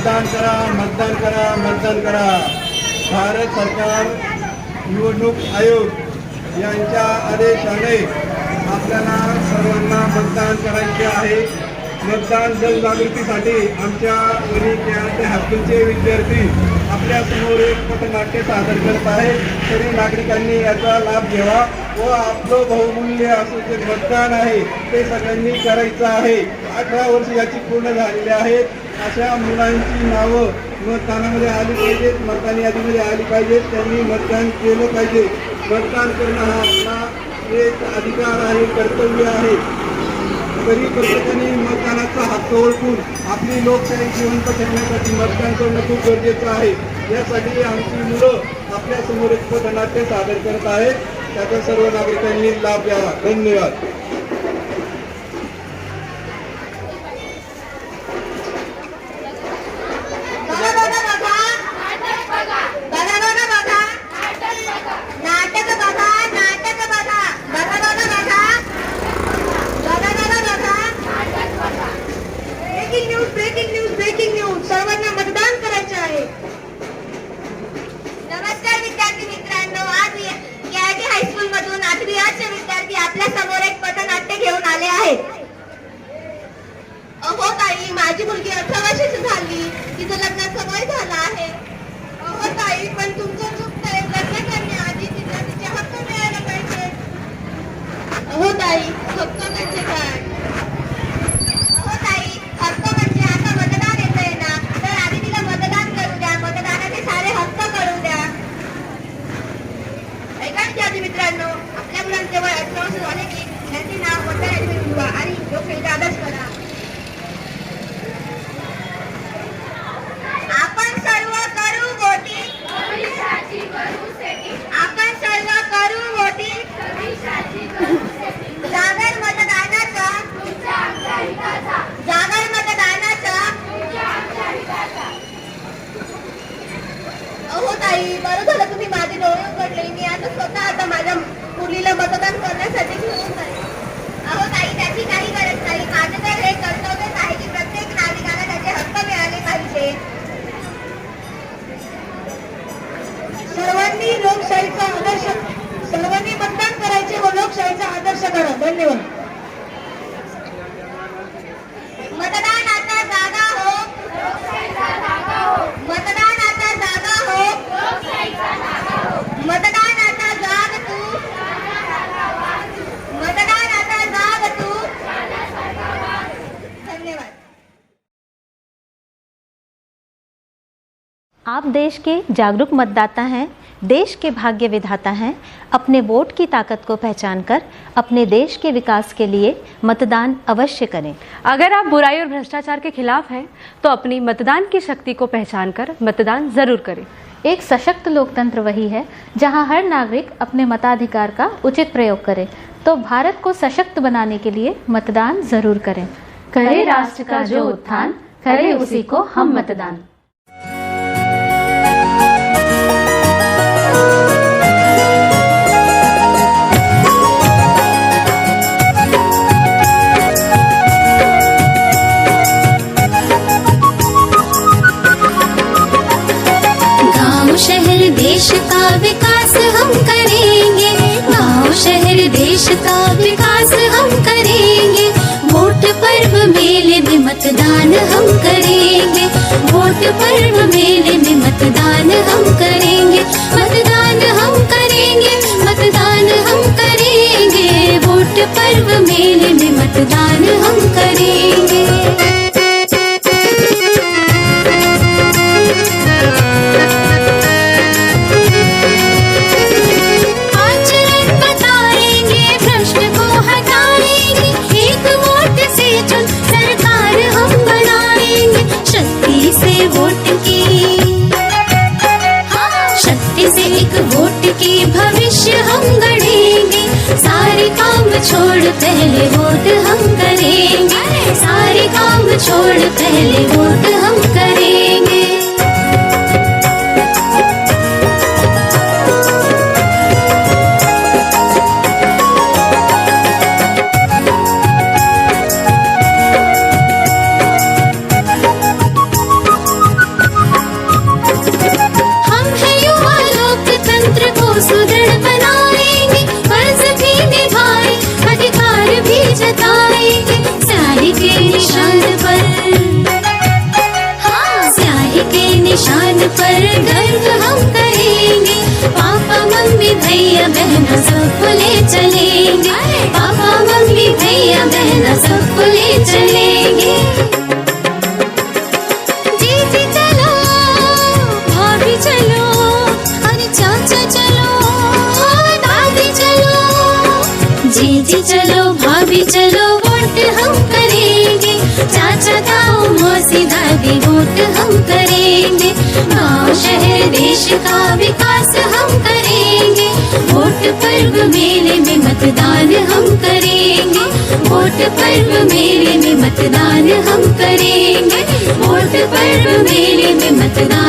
मतदान करा मतदान करा मतदान करा. भारत सरकार निवडणूक आयोग यांच्या आदेशाने आपल्याला सर्वांना मतदान करायचे आहे. मतदान जनजागृतीसाठी आमच्या वरी खेळाचे हायस्कूलचे विद्यार्थी. आपल्यासमोर एक पथनाट्य सादर करत आहे. तरी नागरिकांनी याचा लाभ घ्यावा व आपलं बहुमूल्य असं जे मतदान आहे ते सगळ्यांनी करायचं आहे. अठरा वर्ष याची पूर्ण झालेली आहेत. अशा मुलांची नावं मतदानामध्ये आली पाहिजेत मतदान यादीमध्ये आली पाहिजेत. त्यांनी मतदान केलं पाहिजे. मतदान करणं हा आपला एक अधिकार आहे कर्तव्य आहे. तरी प्रत्येकाने मतदानाचा हक्क ओळखून आपली लोकशाही जिवंत ठेवण्यासाठी मतदान करणं खूप गरजेचं आहे. यासाठी आमची मुलं आपल्यासमोर एक पथनाट्य सादर करत आहेत. त्याचा सर्व नागरिकांनी लाभ घ्यावा. धन्यवाद. लग्नाचं झालं आहे ताई पण तुमचं चुकतंय लग्न करण्याआधी तिला तिचे हक्क मिळायला पाहिजे. हो ताई हक्क म्हणजे काय? अहो ताई हक्क म्हणजे आता मतदान ना. तर आधी तिला मतदान करू द्या. मतदानाचे सारे हक्क कळू द्या. ऐका आधी मित्रांनो आपल्या मुलांचे वय अठरा वर्ष झाले की त्यांचे नाव मतदानाचे ठेवा आणि लोकशाहीचा आदर्श करा आपण सर्व करू वोटिंग आपण सर्व करू वोटिंग जागर मतदानाचा जागर मतदानाचा अहो ताई बरं झालं तुम्ही माझे डोळे उघडले मी आता स्वतः आता माझ्या मुलीला मतदान करण्यासाठी घेऊन जाईल अहो ताई त्याची काही गरज नाही माझं तर हे कर्तव्यच आहे की प्रत्येक नागरिकाला त्याचे हक्क मिळाले पाहिजे सर्वांनी लोकशाहीचा आदर्श सर्वांनी मतदान करायचे व लोकशाहीचा करा धन्यवाद. आप देश के जागरूक मतदाता हैं देश के भाग्य विधाता हैं अपने वोट की ताकत को पहचान कर अपने देश के विकास के लिए मतदान अवश्य करें। अगर आप बुराई और भ्रष्टाचार के खिलाफ हैं तो अपनी मतदान की शक्ति को पहचान कर मतदान ज़रूर करें। एक सशक्त लोकतंत्र वही है जहाँ हर नागरिक अपने मताधिकार का उचित प्रयोग करे तो भारत को सशक्त बनाने के लिए मतदान ज़रूर करें। करे राष्ट्र का जो उत्थान करे उसी को हम मतदान। विकास हम करेंगे। गांव शहर देश का विकास हम करेंगे। वोट पर्व मेले में मतदान हम करेंगे। वोट पर्व मेले में मतदान हम करेंगे। मतदान हम करेंगे मतदान हम करेंगे। वोट पर्व मेले में मतदान हम छोड़ पहले वोट हम करेंगे। सारे काम छोड़ पहले वोट हम करेंगे। बहना सबको ले चलेंगे पापा मम्मी भैया बहना सबको ले चलेंगे चलो वोट हम करेंगे चाचा ताऊ मौसी दादी वोट हम करेंगे गाँव शहर देश का विकास हम करेंगे वोट पर्व मेले में मतदान हम करेंगे वोट पर्व मेले में मतदान हम करेंगे वोट पर्व मेले में मतदान